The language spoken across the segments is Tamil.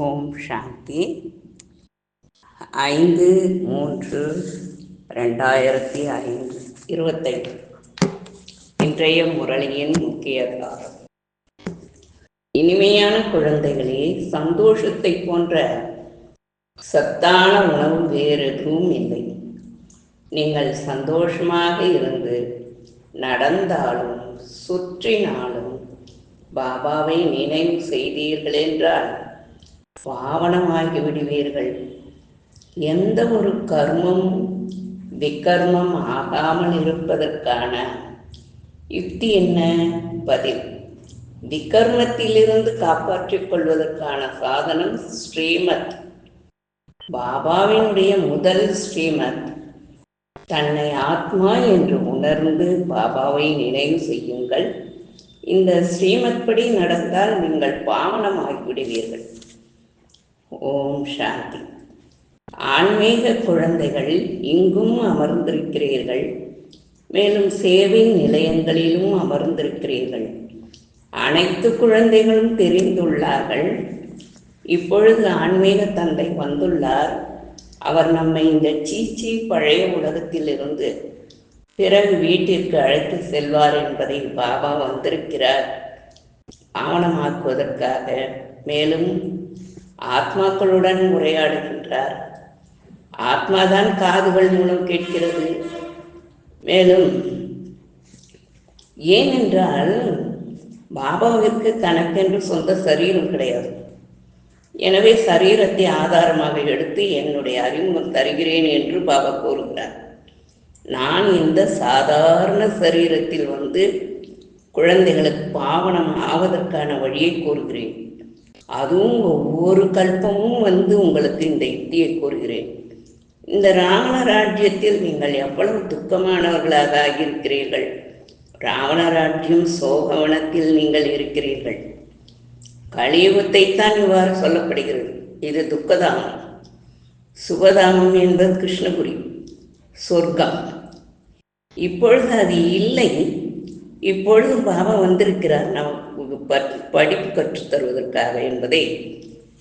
ஓம் சாந்தி. ஐந்து மூன்று ரெண்டாயிரத்தி ஐந்து இருபத்தைந்து. இன்றைய முரளியின் முக்கிய காரம் இனிமையான குழந்தைகளே சந்தோஷத்தை போன்ற சத்தான உணவு வேறு எதுவும் இல்லை. நீங்கள் சந்தோஷமாக இருந்து நடந்தாலும் சுற்றினாலும் பாபாவை நினைவு செய்தீர்கள் என்றால் பாவனமாகி விடுவீர்கள். எந்த ஒரு கர்மம் விக்கர்மம் ஆகாமல் இருப்பதற்கான யுக்தி என்ன? பதில். விக்கர்மத்திலிருந்து காப்பாற்றிக் கொள்வதற்கான சாதனம் ஸ்ரீமத். பாபாவினுடைய முதல் ஸ்ரீமத். தன்னை ஆத்மா என்று உணர்ந்து பாபாவை நினைவு செய்யுங்கள். இந்த ஸ்ரீமத் படி நடந்தால் நீங்கள் பாவனமாகிவிடுவீர்கள் ஓம் சாந்தி. ஆன்மீக குழந்தைகள் இங்கும் அமர்ந்திருக்கிறீர்கள். மேலும் சேவை நிலையங்களிலும் அமர்ந்திருக்கிறீர்கள். அனைத்து குழந்தைகளும் தெரிந்துள்ளார்கள். இப்பொழுது ஆன்மீக தந்தை வந்துள்ளார். அவர் நம்மை இந்த சீச்சி பழைய உலகத்திலிருந்து பிறகு வீட்டிற்கு அழைத்து செல்வார் என்பதை பாபா வந்திருக்கிறார். ஆவணமாக்குவதற்காக. மேலும் ஆத்மாக்களுடன் உரையாடுகின்றார். ஆத்மாதான் காதுகள் மூலம் கேட்கிறது. மேலும் ஏனென்றால் பாபாவிற்கு தனக்கென்று சொந்த சரீரம் கிடையாது. எனவே சரீரத்தை ஆதாரமாக எடுத்து என்னுடைய அறிமுகம் தருகிறேன் என்று பாபா கூறுகிறார். நான் இந்த சாதாரண சரீரத்தில் வந்து குழந்தைகளுக்கு பாவனம் ஆவதற்கான வழியை கூறுகிறேன். அதுவும் ஒவ்வொரு கல்பமும் வந்து உங்களுக்கு இந்த யுக்தியை கூறுகிறேன். இந்த ராவண ராஜ்யத்தில் நீங்கள் எவ்வளவு துக்கமானவர்களாக ஆகியிருக்கிறீர்கள்? ராவண ராஜ்யம் சோகவனத்தில் நீங்கள் இருக்கிறீர்கள். கலியுகத்தைத்தான் இவ்வாறு சொல்லப்படுகிறது. இது துக்கதாமம். சுபதாமம் என்பது கிருஷ்ணபுரி. சொர்க்கம். இப்பொழுது அது இல்லை. இப்பொழுது பாபா வந்திருக்கிறார். நமக்கு படிப்பு கற்றுத்தருவதற்காக என்பதை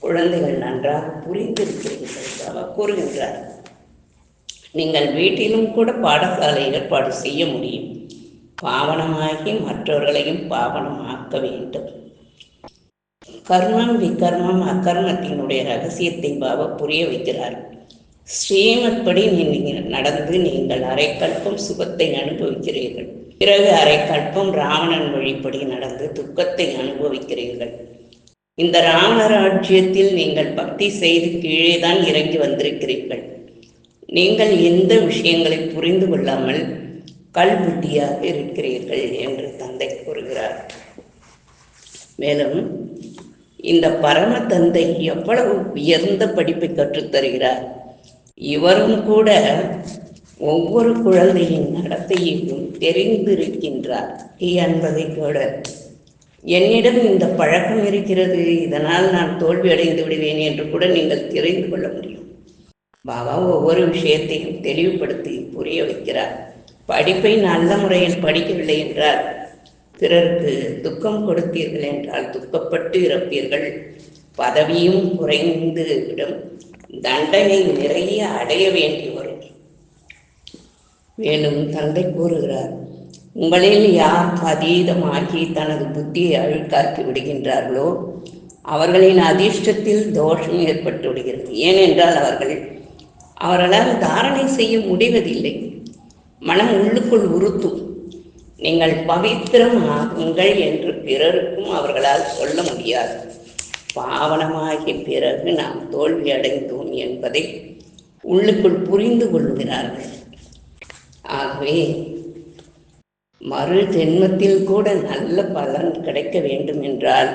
குழந்தைகள் நன்றாக புரிந்திருக்கிறீர்கள் பாபா கூறுகின்றார். நீங்கள் வீட்டிலும் கூட பாடசாலை ஏற்பாடு செய்ய முடியும். பாவனமாகி மற்றவர்களையும் பாவனமாக்க வேண்டும். கர்மம் விகர்மம் அக்கர்மத்தினுடைய ரகசியத்தை பாபா புரிய வைக்கிறார். ஸ்ரீமத் படி நீங்கள் நடந்து நீங்கள் அரைக்கல்பம் சுகத்தை அனுபவிக்கிறீர்கள். பிறகு அரைக்கல்பம் ராவணன் வழிப்படி நடந்து துக்கத்தை அனுபவிக்கிறீர்கள். இந்த ராவண ஆட்சியத்தில் நீங்கள் பக்தி செய்து கீழே தான் இறங்கி வந்திருக்கிறீர்கள். நீங்கள் எந்த விஷயங்களை புரிந்து கொள்ளாமல் கல்புட்டியாக இருக்கிறீர்கள் என்று தந்தை கூறுகிறார். மேலும் இந்த பரம தந்தை எவ்வளவு உயர்ந்த படிப்பை கற்றுத்தருகிறார். இவரும் கூட ஒவ்வொரு குழந்தையின் நடத்தையையும் தெரிந்திருக்கின்றார். என்பதை கூட என்னிடம் இந்த பழக்கம் இருக்கிறது. இதனால் நான் தோல்வி அடைந்து விடுவேன் என்று கூட நீங்கள் தெரிந்து கொள்ள முடியும். பாபா ஒவ்வொரு விஷயத்தையும் தெளிவுபடுத்தி புரிய வைக்கிறார். படிப்பை நல்ல முறையில் படிக்கவில்லை என்றால் பிறருக்கு துக்கம் கொடுத்தீர்கள் என்றால் துக்கப்பட்டு இறப்பீர்கள். பதவியும் குறைந்து விடும். தண்டனை நிறைய அடைய வேண்டிய வேணும் மேலும் தந்தை கூறுகிறார் உங்களில் யார் அதீதமாகி தனது புத்தியை அழுக்காக்கி விடுகின்றார்களோ அவர்களின் அதிர்ஷ்டத்தில் தோஷம் ஏற்பட்டு விடுகிறது. ஏனென்றால் அவர்கள் அவர்களால் தாரணை செய்ய முடிவதில்லை. மனம் உள்ளுக்குள் உறுத்தும். நீங்கள் பவித்திரம் ஆகுங்கள் என்று பிறருக்கும் அவர்களால் சொல்ல முடியாது. பாவனமாகிய பிறகு நாம் தோல்வி அடைந்தோம் என்பதை உள்ளுக்குள் புரிந்து கொள்கிறார்கள். ஆகவே மறு ஜென்மத்தில் கூட நல்ல பலன் கிடைக்க வேண்டும் என்றால்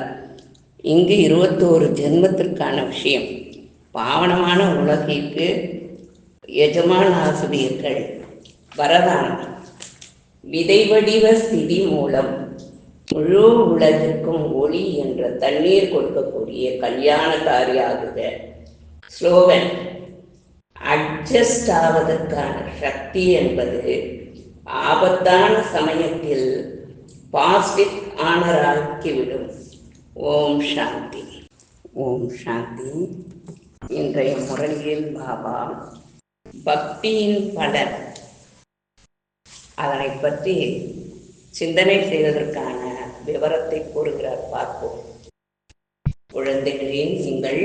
இங்கு இருபத்தோரு ஜென்மத்திற்கான விஷயம். பாவனமான உலகிற்கு எஜமான ஆசிரியர்கள் வரதானம் விதை வடிவ ஸ்திதி மூலம் முழு உலகிற்கும் ஒளி என்ற தண்ணீர் கொடுக்கக்கூடிய கல்யாணக்காரியாகுக ஸ்லோகன். அட்ஜஸ்ட் ஆவதற்கான சக்தி என்பது ஆபத்தான சமயத்தில் பாசிட்டிவ் ஆனராக்கிவிடும் ஓம் சாந்தி. ஓம் சாந்தி. இன்றைய முரளியில் பாபா பக்தியின் பலன் அதனை பற்றி சிந்தனை செய்வதற்கான விவரத்தை கூறுகிறார். பார்ப்போம். குழந்தைகளே நீங்கள்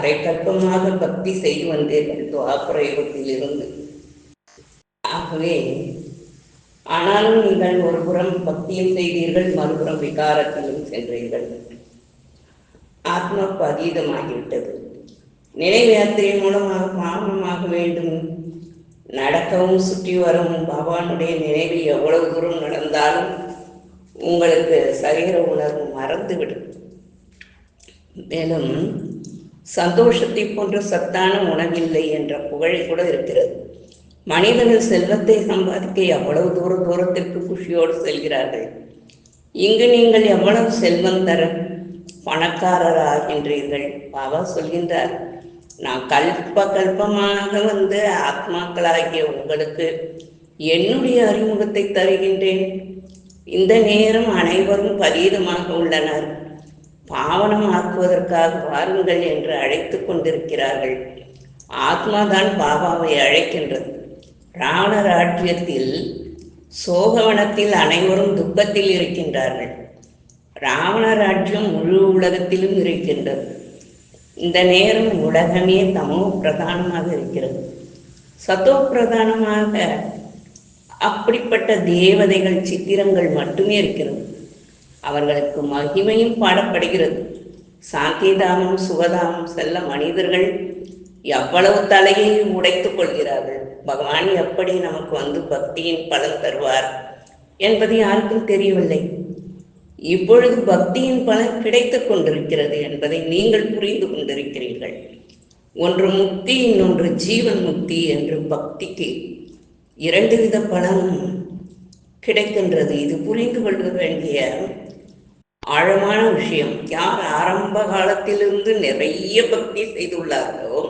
அரை பக்தி செய்து வந்தீர்கள். துவாபரயுகத்தில் இருந்து ஆகவே ஆனாலும் நீங்கள் ஒரு புறம் பக்தியும் செய்தீர்கள் மறுபுறம் விகாரத்திலும் சென்றீர்கள். ஆத்மாவுக்கு அதீதமாகிவிட்டது நினைவு யாத்திரை மூலமாக பாவனமாக வேண்டும். நடக்கவும் சுற்றி வரவும் பகவானுடைய நினைவில் எவ்வளவு தூரம் நடந்தாலும் உங்களுக்கு சரீர உணர்வு மறந்துவிடும். மேலும் சந்தோஷத்தை போன்ற சத்தான உணவில்லை என்ற புகழ் கூட இருக்கிறது. மனிதர்கள் செல்வத்தை சம்பாதிக்க எவ்வளவு தூர தூரத்திற்கு குஷியோடு செல்கிறார்கள்? இங்கு நீங்கள் எவ்வளவு செல்வம் தர பணக்காரர் ஆகின்றீர்கள் பாபா சொல்கின்றார் நான் கல்ப கல்பமாக வந்து ஆத்மாக்களாகிய உங்களுக்கு என்னுடைய அறிமுகத்தை தருகின்றேன். இந்த நேரம் அனைவரும் பரீதமாக உள்ளனர். பாவனம் ஆக்குவதற்காக வாருங்கள் என்று அழைத்து கொண்டிருக்கிறார்கள். ஆத்மாதான் பாபாவை அழைக்கின்றது. ராவண ஆற்றியத்தில் சோகவனத்தில் அனைவரும் துக்கத்தில் இருக்கின்றார்கள். ராவணர் ராஜ்யம் முழு உலகத்திலும் இருக்கின்றது. இந்த நேரம் உலகமே தமோ பிரதானமாக இருக்கிறது. சத்தோ பிரதானமாக அப்படிப்பட்ட தேவதைகள் சித்திரங்கள் மட்டுமே இருக்கிறது. அவர்களுக்கு மகிமையும் பாடப்படுகிறது. சாந்திதாமம் சுகதாமம் செல்ல மனிதர்கள் எவ்வளவு தலையை உடைத்துக் கொள்கிறார்கள். பகவான் எப்படி நமக்கு வந்து பக்தியின் பலன் தருவார் என்பது யாருக்கும் தெரியவில்லை. இப்பொழுது பக்தியின் பலன் கிடைத்துக் கொண்டிருக்கிறது என்பதை நீங்கள் புரிந்து கொண்டிருக்கிறீர்கள். ஒன்று முக்தி இன்னொன்று ஜீவன் முக்தி என்று பக்திக்கு இரண்டு வித பலனும் கிடைக்கின்றது. இது புரிந்து கொள்ள வேண்டிய ஆழமான விஷயம். யார் ஆரம்ப காலத்திலிருந்து நிறைய பக்தி செய்துள்ளார்களோ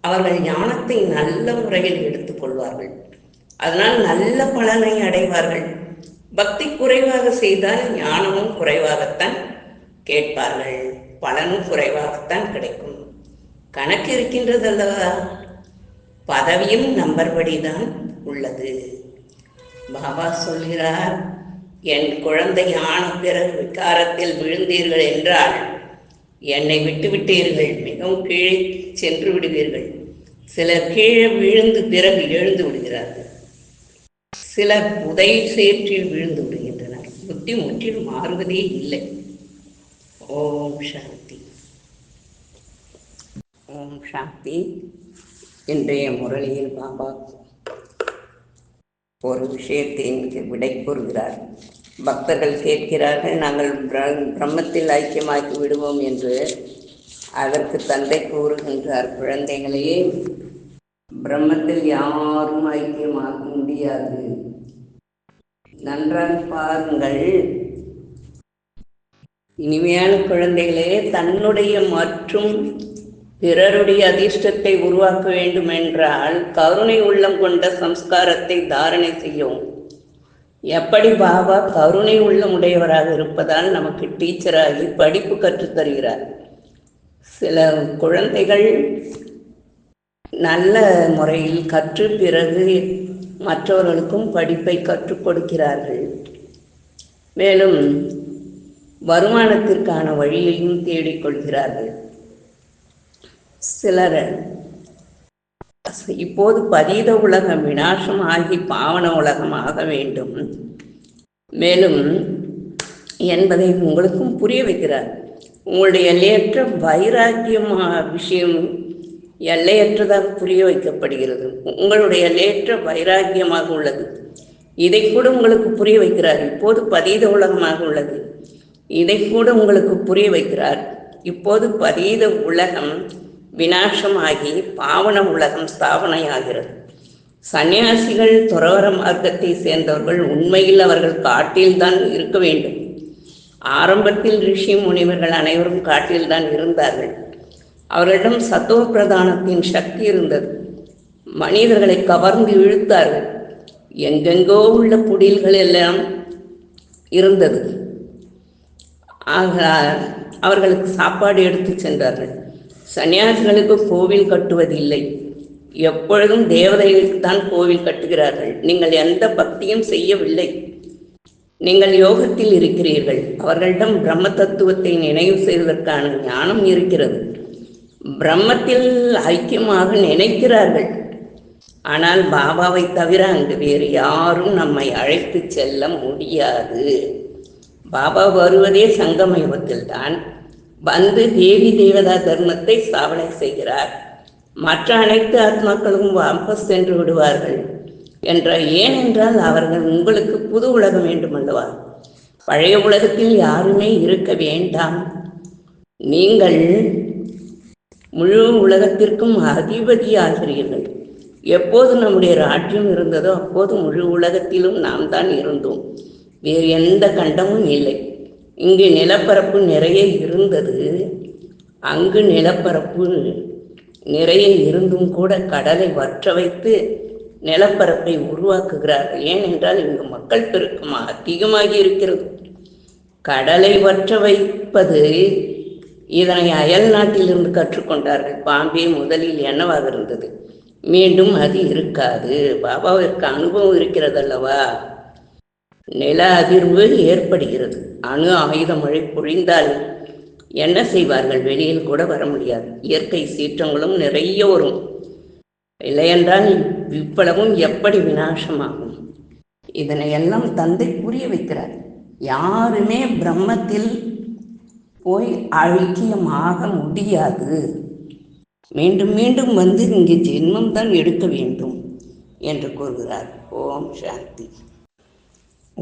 அவர்கள் ஞானத்தை நல்ல முறையில் எடுத்துக்கொள்வார்கள் அதனால் நல்ல பலனை அடைவார்கள். பக்தி குறைவாக செய்தால் ஞானமும் குறைவாகத்தான் கேட்பார்கள். பலனும் குறைவாகத்தான் கிடைக்கும். கணக்கு இருக்கின்றது அல்லவா பதவியும் நம்பர்படிதான் உள்ளது. பாபா சொல்கிறார் என் குழந்தை ஆன பிறகு விகாரத்தில் விழுந்தீர்கள் என்றால் என்னை விட்டு விட்டீர்கள் மிகவும் கீழே சென்று விடுவீர்கள். சிலர் கீழே விழுந்து பிறகு எழுந்து விடுகிறார்கள். சிலர் புதை சேற்றில் விழுந்து விடுகின்றனர். புத்தி முற்றிலும் மாறுவதே இல்லை. ஓம் சாந்தி. ஓம் சாந்தி. இன்றைய முரளியில் பாபா ஒரு விஷயத்தை விடை கூறுகிறார். பக்தர்கள் கேட்கிறார்கள் நாங்கள் பிரம்மத்தில் ஐக்கியமாக்கி விடுவோம் என்று அதற்கு தந்தை கூறுகின்றார். குழந்தைகளையே பிரம்மத்தில் யாரும் ஐக்கியமாக முடியாது. நன்றாக பாருங்கள். இனிமையான குழந்தைகளே தன்னுடைய மற்றும் பிறருடைய அதிர்ஷ்டத்தை உருவாக்க வேண்டும் என்றால் கருணை உள்ளம் கொண்ட சம்ஸ்காரத்தை தாரணை செய்யவும் எப்படி பாபா கருணை உள்ளம் உடையவராக இருப்பதால் நமக்கு டீச்சராகி படிப்பு கற்றுத் தருகிறார். சில குழந்தைகள் நல்ல முறையில் கற்று பிறகு மற்றவர்களுக்கும் படிப்பை கற்றுக் கொடுக்கிறார்கள். மேலும் வருமானத்திற்கான வழியையும் தேடிக்கொள்கிறார்கள் சிலர். இப்போது பதீத உலகம் விநாசம் ஆகி பாவன உலகம் ஆக வேண்டும். மேலும் என்பதை உங்களுக்கும் புரிய வைக்கிறார். உங்களுடைய எல்லையற்ற வைராக்கியம் விஷயம் எல்லையற்றதாக புரிய வைக்கப்படுகிறது. உங்களுடைய எல்லையற்ற வைராக்கியமாக உள்ளது. இதை கூட உங்களுக்கு புரிய வைக்கிறார். இப்போது பதீத உலகமாக உள்ளது. இதை கூட உங்களுக்கு புரிய வைக்கிறார். இப்போது பதீத உலகம் விநாசமாகி பாவன உலகம் ஸ்தாபனையாகிறது. சன்னியாசிகள் துறவர மார்க்கத்தை சேர்ந்தவர்கள் உண்மையில் அவர்கள் காட்டில்தான் இருக்க வேண்டும். ஆரம்பத்தில் ரிஷி முனிவர்கள் அனைவரும் காட்டில்தான் இருந்தார்கள். அவர்களிடம் சத்துவ பிரதானத்தின் சக்தி இருந்தது. மனிதர்களை கவர்ந்து இழுத்தார்கள். எங்கெங்கோ உள்ள புடில்கள் எல்லாம் இருந்தது. ஆக அவர்களுக்கு சாப்பாடு எடுத்து சென்றார்கள். சன்னியாசிகளுக்கு கோவில் கட்டுவதில்லை. எப்பொழுதும் தேவதைகளுக்கு தான் கோவில் கட்டுகிறார்கள். நீங்கள் எந்த பக்தியும் செய்யவில்லை. நீங்கள் யோகத்தில் இருக்கிறீர்கள். அவர்களிடம் பிரம்ம தத்துவத்தை நினைவு செய்வதற்கான ஞானம் இருக்கிறது. பிரம்மத்தில் ஐக்கியமாக நினைக்கிறார்கள். ஆனால் பாபாவை தவிர அங்கு வேறு யாரும் நம்மை அழைத்து செல்ல முடியாது. பாபா வருவதே சங்கம யுகத்தில் தான் வந்து தேவி தேவதா தர்மத்தை ஸ்தாபனை செய்கிறார். மற்ற அனைத்து ஆத்மாக்களும் வாபஸ் சென்று விடுவார்கள் என்ற ஏனென்றால் அவர்கள் உங்களுக்கு புது உலகம் வேண்டுமல்லவா? பழைய உலகத்தில் யாருமே இருக்க வேண்டாம். நீங்கள் முழு உலகத்திற்கும் அதிபதி ஆகிறீர்கள் எப்போது நம்முடைய ராஜ்யம் இருந்ததோ அப்போது முழு உலகத்திலும் நாம் தான் இருந்தோம். வேறு எந்த கண்டமும் இல்லை. இங்கு நிலப்பரப்பு நிறைய இருந்தது. அங்கு நிலப்பரப்பு நிறைய இருந்தும் கூட கடலை வற்ற வைத்து நிலப்பரப்பை உருவாக்குகிறார்கள் ஏனென்றால் இங்கு மக்கள் பெருக்கம் அதிகமாகி இருக்கிறது. கடலை வற்ற வைப்பது இதனை அயல் நாட்டிலிருந்து கற்றுக்கொண்டார்கள். பாம்பே முதலில் என்னவாக இருந்தது? மீண்டும் அது இருக்காது. பாபாவிற்கு அனுபவம் இருக்கிறதல்லவா? நில அதிர்வு ஏற்படுகிறது. அணு ஆயுத மழை பொழிந்தால் என்ன செய்வார்கள்? வெளியில் கூட வர முடியாது. இயற்கை சீற்றங்களும் நிறைய வரும். இல்லையென்றால் இவ்வளவும் எப்படி விநாசமாகும்? இதனை எல்லாம் தந்தை புரிய வைக்கிறார். யாருமே பிரம்மத்தில் போய் ஐக்கியமாக முடியாது. மீண்டும் மீண்டும் வந்து இங்கே ஜென்மம் தான் எடுக்க வேண்டும் என்று கூறுகிறார். ஓம் சாந்தி.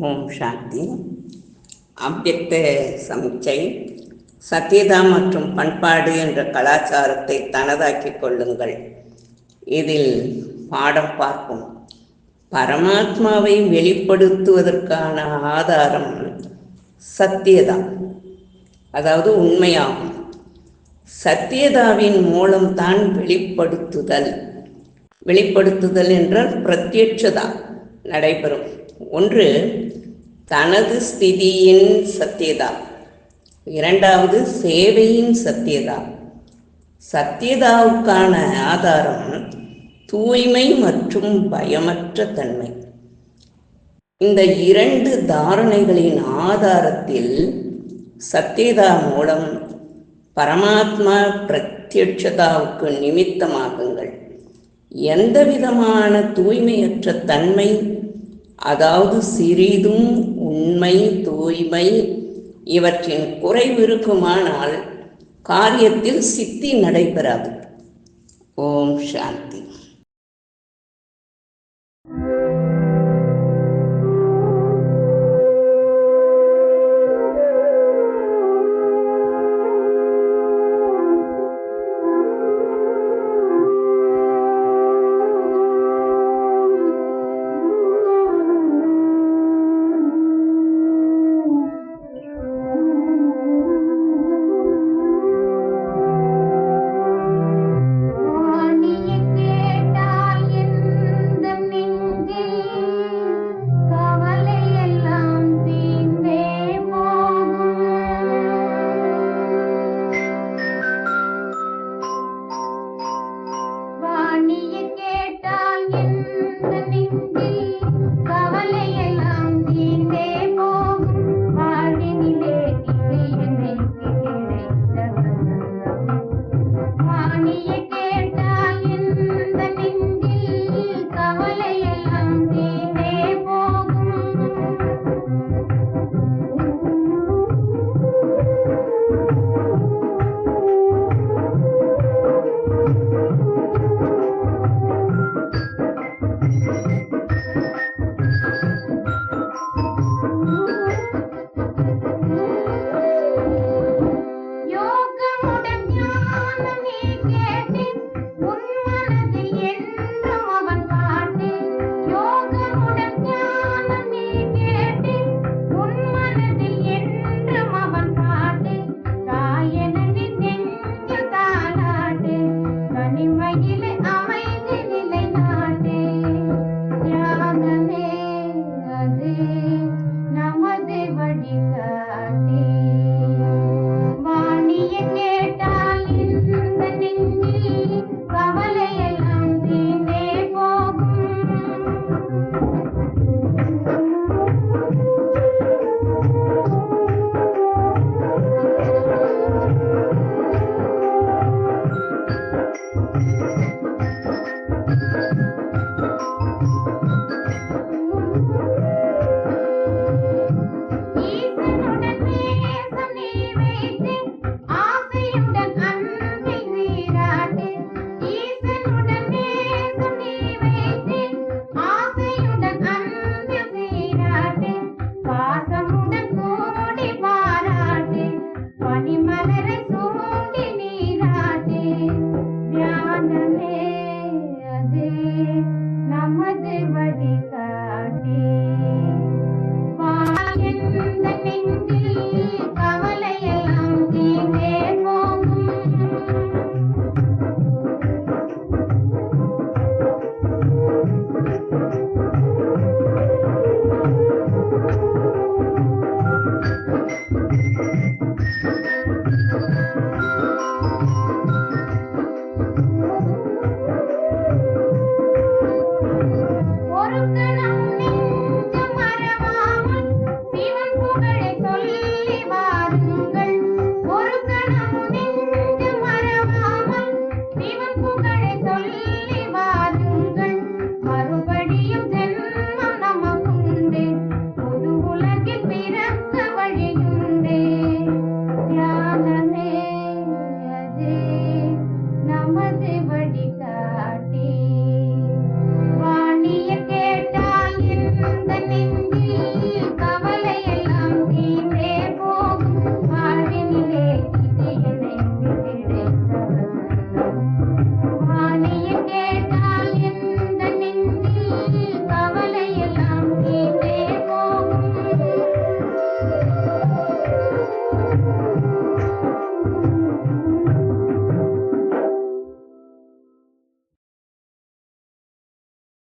ஓம் சாந்தி. அவ்வக்த சமிச்சை சத்யதா மற்றும் பண்பாடு என்ற கலாச்சாரத்தை தனதாக்கிக் கொள்ளுங்கள். இதில் பாடம் பார்ப்போம். பரமாத்மாவை வெளிப்படுத்துவதற்கான ஆதாரம் சத்தியதா அதாவது உண்மையாகும். சத்தியதாவின் மூலம்தான் வெளிப்படுத்துதல். வெளிப்படுத்துதல் என்றால் பிரத்யட்சதா நடைபெறும். ஒன்று தனது ஸ்திதியின் சத்தியதா? இரண்டாவது சேவையின் சத்தியதா? சத்தியதாவுக்கான ஆதாரம் தூய்மை மற்றும் பயமற்ற தன்மை. இந்த இரண்டு தாரணைகளின் ஆதாரத்தில் சத்தியதா மூலம் பரமாத்மா பிரத்யட்சதாவுக்கு நிமித்தமாகுங்கள். எந்த விதமான தூய்மையற்ற தன்மை அதாவது சிறிதும் உண்மை தூய்மை இவற்றின் குறைவு இருக்குமானால் காரியத்தில் சித்தி நடைபெறாது. ஓம் சாந்தி.